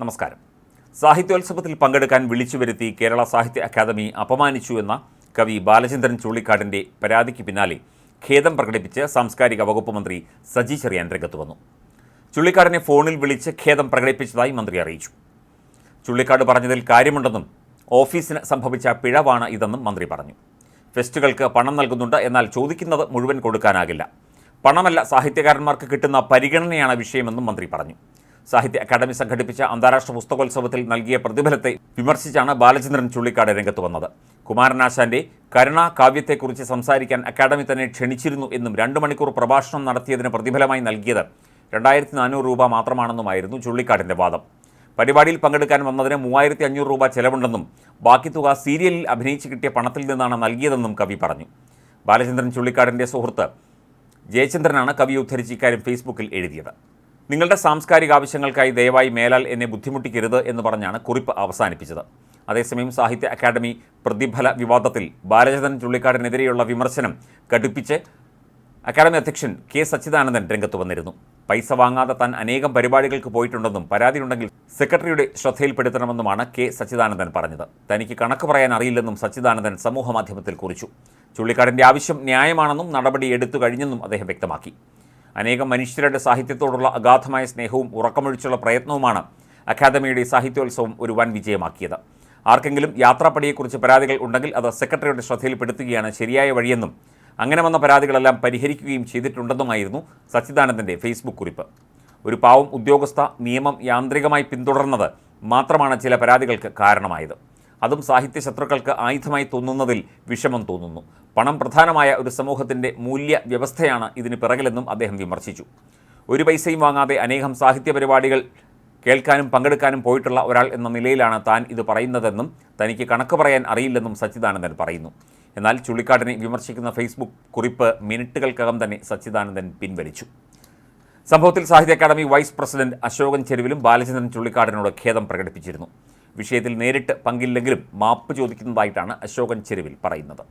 നമസ്കാരം. സാഹിത്യോത്സവത്തിൽ പങ്കെടുക്കാൻ വിളിച്ചു വരുത്തി കേരള സാഹിത്യ അക്കാദമി അപമാനിച്ചു എന്ന കവി ബാലചന്ദ്രൻ ചുള്ളിക്കാടിന്റെ പരാതിക്ക് പിന്നാലെ ഖേദം പ്രകടിപ്പിച്ച് സാംസ്കാരിക വകുപ്പ് മന്ത്രി സജി ചെറിയാൻ രംഗത്ത് വന്നു. ചുള്ളിക്കാടിനെ ഫോണിൽ വിളിച്ച് ഖേദം പ്രകടിപ്പിച്ചതായി മന്ത്രി അറിയിച്ചു. ചുള്ളിക്കാട് പറഞ്ഞതിൽ കാര്യമുണ്ടെന്നും ഓഫീസിന് സംഭവിച്ച പിഴവാണ് ഇതെന്നും മന്ത്രി പറഞ്ഞു. ഫെസ്റ്റുകൾക്ക് പണം നൽകുന്നുണ്ട് എന്നാൽ ചോദിക്കുന്നത് മുഴുവൻ കൊടുക്കാനാകില്ല. പണമല്ല സാഹിത്യകാരന്മാർക്ക് കിട്ടുന്ന പരിഗണനയാണ് വിഷയമെന്നും മന്ത്രി പറഞ്ഞു. സാഹിത്യ അക്കാദമി സംഘടിപ്പിച്ച അന്താരാഷ്ട്ര പുസ്തകോത്സവത്തിൽ നൽകിയ പ്രതിഫലത്തെ വിമർശിച്ചാണ് ബാലചന്ദ്രൻ ചുള്ളിക്കാട് രംഗത്ത് വന്നത്. കുമാരനാശാന്റെ കരുണ കാവ്യത്തെക്കുറിച്ച് സംസാരിക്കാൻ അക്കാദമി തന്നെ ക്ഷണിച്ചിരുന്നു എന്നും രണ്ട് മണിക്കൂർ പ്രഭാഷണം നടത്തിയതിന് പ്രതിഫലമായി നൽകിയത് രണ്ടായിരത്തി നാനൂറ് രൂപ മാത്രമാണെന്നുമായിരുന്നു ചുള്ളിക്കാടിന്റെ വാദം. പരിപാടിയിൽ പങ്കെടുക്കാൻ വന്നതിന് മൂവായിരത്തി അഞ്ഞൂറ് രൂപ ചെലവുണ്ടെന്നും ബാക്കി തുക സീരിയലിൽ അഭിനയിച്ച് കിട്ടിയ പണത്തിൽ നിന്നാണ് നൽകിയതെന്നും കവി പറഞ്ഞു. ബാലചന്ദ്രൻ ചുള്ളിക്കാടിന്റെ സുഹൃത്ത് ജയചന്ദ്രനാണ് കവി ഉദ്ധരിച്ച് ഇക്കാര്യം ഫേസ്ബുക്കിൽ എഴുതിയത്. നിങ്ങളുടെ സാംസ്കാരിക ആവശ്യങ്ങൾക്കായി ദയവായി മേലാൽ എന്നെ ബുദ്ധിമുട്ടിക്കരുത് എന്ന് പറഞ്ഞാണ് കുറിപ്പ് അവസാനിപ്പിച്ചത്. അതേസമയം സാഹിത്യ അക്കാദമി പ്രതിഫല വിവാദത്തിൽ ബാലചന്ദ്രൻ ചുള്ളിക്കാടിനെതിരെയുള്ള വിമർശനം കടുപ്പിച്ച് അക്കാദമി അധ്യക്ഷൻ കെ സച്ചിദാനന്ദൻ രംഗത്ത് വന്നിരുന്നു. പൈസ വാങ്ങാതെ താൻ അനേകം പരിപാടികൾക്ക് പോയിട്ടുണ്ടെന്നും പരാതിയുണ്ടെങ്കിൽ സെക്രട്ടറിയുടെ ശ്രദ്ധയിൽപ്പെടുത്തണമെന്നുമാണ് കെ സച്ചിദാനന്ദൻ പറഞ്ഞത്. തനിക്ക് കണക്ക് പറയാൻ അറിയില്ലെന്നും സച്ചിദാനന്ദൻ സമൂഹമാധ്യമത്തിൽ കുറിച്ചു. ചുള്ളിക്കാടിന്റെ ആവശ്യം ന്യായമാണെന്നും നടപടി എടുത്തു കഴിഞ്ഞെന്നും അദ്ദേഹം വ്യക്തമാക്കി. അനേകം മനുഷ്യരുടെ സാഹിത്യത്തോടുള്ള അഗാധമായ സ്നേഹവും ഉറക്കമൊഴിച്ചുള്ള പ്രയത്നവുമാണ് അക്കാദമിയുടെ സാഹിത്യോത്സവം ഒരു വൻ വിജയമാക്കിയത്. ആർക്കെങ്കിലും യാത്രാപ്പടിയെക്കുറിച്ച് പരാതികൾ ഉണ്ടെങ്കിൽ അത് സെക്രട്ടറിയുടെ ശ്രദ്ധയിൽപ്പെടുത്തുകയാണ് ശരിയായ വഴിയെന്നും അങ്ങനെ വന്ന പരാതികളെല്ലാം പരിഹരിക്കുകയും ചെയ്തിട്ടുണ്ടെന്നുമായിരുന്നു സച്ചിദാനന്ദന്റെ ഫേസ്ബുക്ക് കുറിപ്പ്. ഒരു പാവം ഉദ്യോഗസ്ഥ നിയമം യാന്ത്രികമായി പിന്തുടർന്നത് മാത്രമാണ് ചില പരാതികൾക്ക് കാരണമായത്. അതും സാഹിത്യ ശത്രുക്കൾക്ക് ആയുധമായി തോന്നുന്നതിൽ വിഷമം തോന്നുന്നു. പണം പ്രധാനമായ ഒരു സമൂഹത്തിന്റെ മൂല്യ വ്യവസ്ഥയാണ് ഇതിന് പിറകിലെന്നും അദ്ദേഹം വിമർശിച്ചു. ഒരു പൈസയും വാങ്ങാതെ അനേകം സാഹിത്യ പരിപാടികൾ കേൾക്കാനും പങ്കെടുക്കാനും പോയിട്ടുള്ള ഒരാൾ എന്ന നിലയിലാണ് താൻ ഇത് പറയുന്നതെന്നും തനിക്ക് കണക്ക് പറയാൻ അറിയില്ലെന്നും സച്ചിദാനന്ദൻ പറയുന്നു. എന്നാൽ ചുള്ളിക്കാടിനെ വിമർശിക്കുന്ന ഫേസ്ബുക്ക് കുറിപ്പ് മിനിറ്റുകൾക്കകം തന്നെ സച്ചിദാനന്ദൻ പിൻവലിച്ചു. സംഭവത്തിൽ സാഹിത്യ അക്കാദമി വൈസ് പ്രസിഡന്റ് അശോകൻ ചെരുവിലും ബാലചന്ദ്രൻ ചുള്ളിക്കാടിനോട് ഖേദം പ്രകടിപ്പിച്ചിരുന്നു. വിഷയത്തിൽ നേരിട്ട് പങ്കില്ലെങ്കിലും മാപ്പ് ചോദിക്കുന്നതായിട്ടാണ് അശോകൻ ചെരുവിൽ പറയുന്നത്